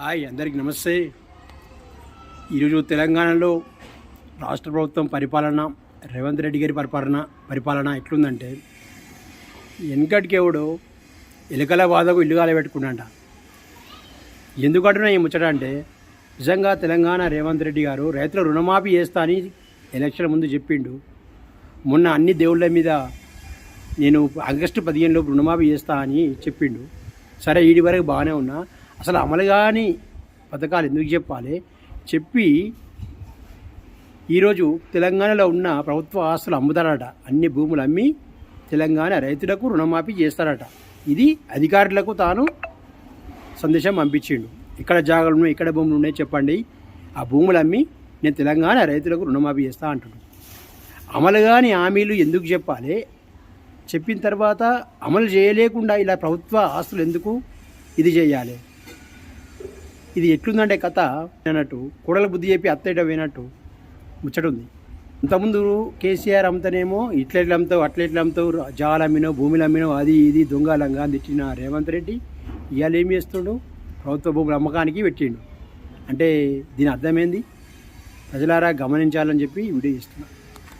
Hi అందరికీ నమస్తే. ఈరోజు తెలంగాణలో రాష్ట్ర ప్రభుత్వం పరిపాలన రేవంత్ రెడ్డి గారి పరిపాలన పరిపాలన ఎట్లుందంటే వెనకటికేవుడు ఎలుకల బాధకు ఇల్లు పెట్టుకున్నాడ ఎందుకంటున్నా ఈ ముచ్చట అంటే నిజంగా తెలంగాణ రేవంత్ రెడ్డి గారు రైతుల రుణమాఫీ చేస్తా అని ఎలక్షన్ ముందు చెప్పిండు. మొన్న అన్ని దేవుళ్ళ మీద నేను ఆగస్టు పదిహేనులో రుణమాఫీ చేస్తా అని చెప్పిండు. సరే వీడి వరకు బాగానే ఉన్నా. అసలు అమలు కాని పథకాలు ఎందుకు చెప్పాలి? చెప్పి ఈరోజు తెలంగాణలో ఉన్న ప్రభుత్వ ఆస్తులు అమ్ముతారట. అన్ని భూములు అమ్మి తెలంగాణ రైతులకు రుణమాఫీ చేస్తారట. ఇది అధికారులకు తాను సందేశం పంపించిండు. ఇక్కడ జాగాలు ఉన్నాయి ఇక్కడ భూములు ఉన్నాయి చెప్పండి. ఆ భూములు అమ్మి నేను తెలంగాణ రైతులకు రుణమాఫీ చేస్తా అంటున్నాను అమలు కాని హామీలు ఎందుకు చెప్పాలి? చెప్పిన తర్వాత అమలు చేయలేకుండా ఇలా ప్రభుత్వ ఆస్తులు ఎందుకు ఇది చేయాలి? ఇది ఎట్లుందంటే కథ అన్నట్టు కూడల బుద్ధి చెప్పి అత్తయ్య పోయినట్టు ముచ్చటుంది. ఇంతకుముందు కేసీఆర్ అమ్ముతానేమో ఇట్లా ఎట్లా అమ్ముతావు అట్లా ఎట్లా అమ్ముతావు జాలు అమ్మినో భూములు అమ్మినో అది ఇది దొంగ లంగా తిట్టిన రేవంత్ రెడ్డి ఇవాళ ఏం చేస్తుండు? ప్రభుత్వ భూముల అమ్మకానికి పెట్టిండు. అంటే దీని అర్థమైంది ప్రజలారా గమనించాలని చెప్పి వీడియో చేస్తున్నాను